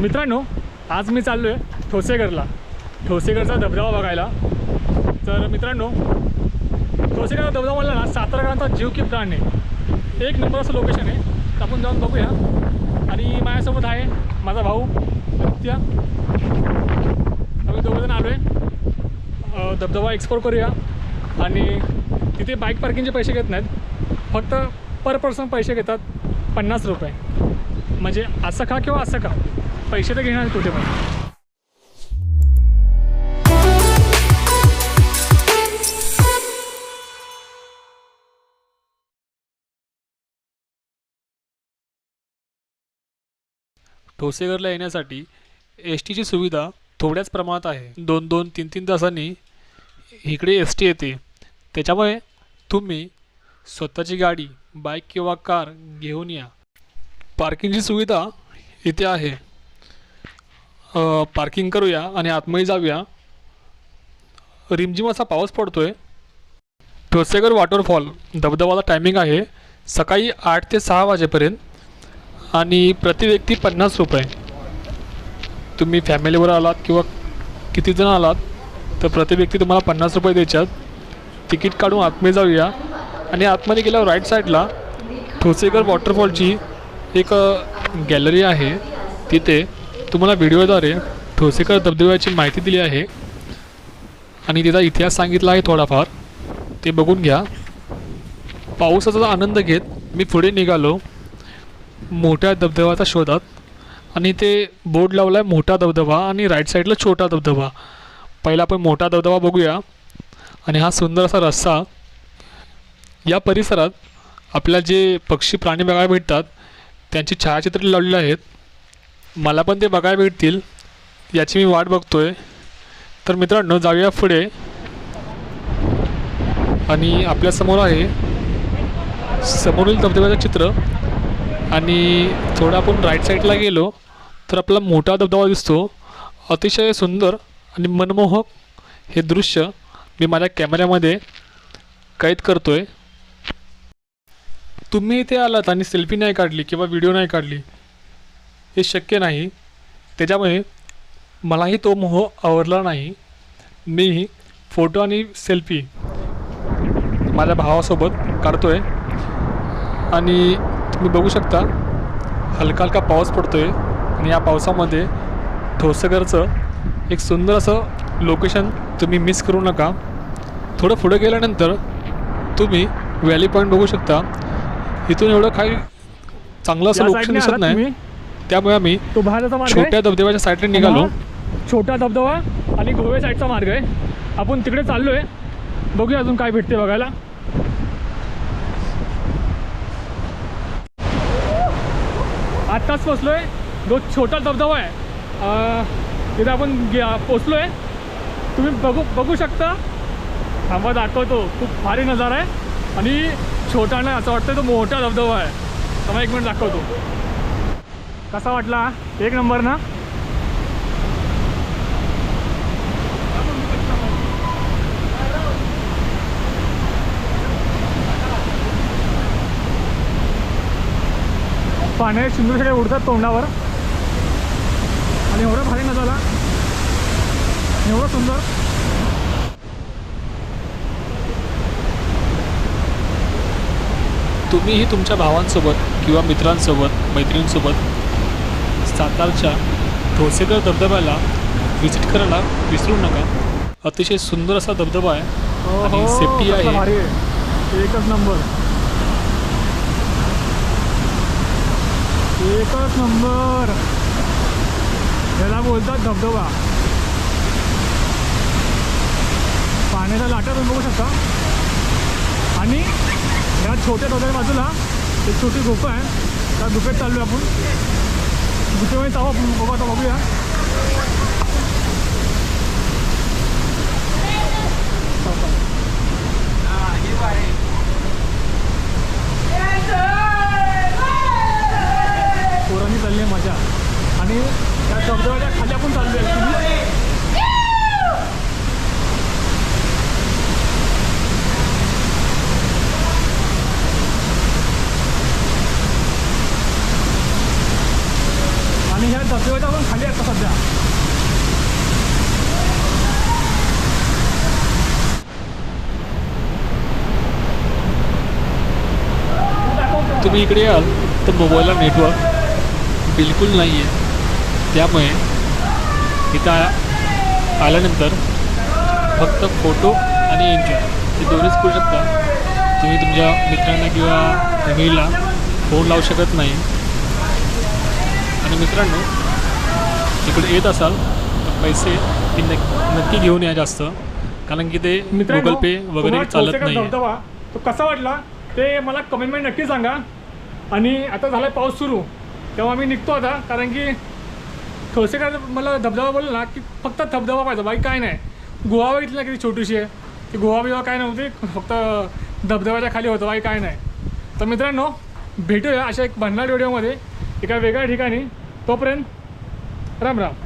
मित्रांनो आज मी चाललो आहे ठोसेघरला. ठोसेघरचा धबधबा बघायला. तर मित्रांनो ठोसेघरचा धबधबा म्हणला ना साताराकरांचा जीव की प्राण आहे. एक नंबर असं लोकेशन आहे. आपण जाऊन बघूया. आणि माझ्यासोबत आहे माझा भाऊ आदित्य. आम्ही दोघंजण आलो आहे धबधबा एक्सप्लोर करूया. आणि तिथे बाईक पार्किंगचे पैसे घेत नाहीत. फक्त पर पर्सन पैसे घेतात पन्नास रुपये. म्हणजे असं खा किंवा असं खा. पैसे तर घेणार कुठे पण. ठोसेघरला येण्यासाठी एस टीची सुविधा थोड्याच प्रमाणात आहे. दोन दोन तीन तीन तासांनी इकडे एस टी येते. त्याच्यामुळे तुम्ही स्वतःची गाडी बाईक किंवा कार घेऊन या. पार्किंगची सुविधा इथे आहे. पार्किंग करूया आणि आतमध्ये जाऊया. रिमझिम असा पाऊस पडतोय. ठोसेगर वॉटरफॉल धबधबाला टायमिंग आहे. सकाळी आठ ते सहा वाजेपर्यंत. आणि प्रति व्यक्ती पन्नास रुपये. तुम्ही फॅमिलीवर आलात किंवा कितीजण आलात तर प्रति व्यक्ती तुम्हाला पन्नास रुपये द्यायच्यात. तिकीट काढून आतमध्ये जाऊया. आणि आतमध्ये गेल्यावर राईट साईडला ठोसेगर वॉटरफॉलची एक गॅलरी आहे. तिथे तुम्हाला व्हिडिओद्वारे ठोसेकर धबधब्याची माहिती दिली आहे. आणि तिचा इतिहास सांगितला आहे थोडाफार. ते बघून घ्या. पावसाचा आनंद घेत मी पुढे निघालो मोठ्या धबधब्याच्या शोधात. आणि ते बोर्ड लावला आहे मोठा धबधबा आणि राईट साईडला छोटा धबधबा पहिला आपण मोठा धबधबा बघूया. आणि हा सुंदर असा रस्ता या परिसरात आपल्याला जे पक्षी प्राणी बघायला भेटतात त्यांची छायाचित्रे लावलेली आहेत. मला पण ते बघायला भेटतील. याची मी वाट बघतो आहे तर मित्रांनो जाऊया पुढे. आणि आपल्यासमोर आहे समोरील धबधब्याचं चित्र. आणि थोडं आपण राईट साईडला गेलो तर आपला मोठा धबधबा दिसतो. अतिशय सुंदर आणि मनमोहक हे दृश्य मी माझ्या कॅमेऱ्यामध्ये कैद करतो आहे तुम्ही इथे आलात आणि सेल्फी नाही काढली किंवा व्हिडिओ नाही काढली हे शक्य नाही. त्याच्यामुळे मलाही तो मोह आवडला नाही. मी फोटो आणि सेल्फी माझ्या भावासोबत काढतो आहे आणि तुम्ही बघू शकता हलका हलका पाऊस पडतो आहे आणि या पावसामध्ये ठोसगरचं एक सुंदर असं लोकेशन तुम्ही मिस करू नका. थोडं पुढं गेल्यानंतर तुम्ही व्हॅली पॉईंट बघू शकता. इथून एवढं काही चांगलं असं लोकेशन दिसत नाही? त्यामुळे आम्ही तो बाहेरचा मार्ग आहे. छोट्या धबधब्याच्या साईडने निघालो. छोटा धबधबा आणि गोवे साईडचा मार्ग आहे. आपण तिकडे चाललोय. बघूया अजून काय भेटते बघायला. आत्ताच पोचलोय जो छोटा धबधबा आहे. तिथे आपण पोचलोय तुम्ही बघू बघू शकता. थांबा दाखवतो. खूप भारी नजारा आहे. आणि छोटा नाही असं वाटतं तो मोठा धबधबा आहे. तर एक मिनिट दाखवतो. कसा वाटला? एक नंबर ना? पाण्यात सुंदर सगळे उडतात तोंडावर. आणि एवढं भारी नजारा. एवढं सुंदर. तुम्हीही तुमच्या भावांसोबत किंवा मित्रांसोबत मैत्रिणींसोबत सातारच्या ठोसेकर धबधब्याला व्हिजिट करायला विसरू नका. अतिशय सुंदर असा धबधबा आहे आणि सेफ्टी आहे. एकच नंबर. एकच नंबर. याला बोलतात धबधबा. पाण्याच्या लाटा तुम्ही बघू शकता. आणि या छोट्या धबधब्या बाजूला एक छोटी गुफा आहे. त्या गुफेत चाललो आपण. गुफेमध्ये जाऊ आपण बघू आता बघूया पोरांनी चालली आहे मजा आणि त्या धबधब्याच्या खाली आपण चाललो आहे आणि ह्या धब धबधब्याच्या खाली आता सध्या तुम्ही इकडे याल तर मोबाईलला नेटवर्क बिलकुल नाही आहे त्यामुळे इथं आल्यानंतर फक्त फोटो आणि एन्जॉय हे दोन्हीच करू शकता तुम्ही तुमच्या मित्रांना किंवा फॅमिलीला फोन लावू शकत नाही आणि मित्रांनो इकडे येत असाल तर पैसे ते नक् नक्की घेऊन या जास्त. कारण की ते गुगल पे वगैरे चालत नाही तो कसा वाटला? ते मला कमेंटमध्ये नक्की सांगा. आणि आता झाला पाऊस सुरू. तेव्हा मी निघतो आता कारण की ठोसेकर मला धबधबा बोलला ना की फक्त धबधबा पाहिजे बाकी काय नाही. गुहा बघितली ना किती छोटीशी आहे. ती गुहा बिवा काय नव्हती फक्त धबधब्याच्या खाली होतं बाकी काय नाही. तर मित्रांनो भेटूया अशा एक भन्नाट व्हिडिओमध्ये एका वेगळ्या ठिकाणी. तोपर्यंत राम राम.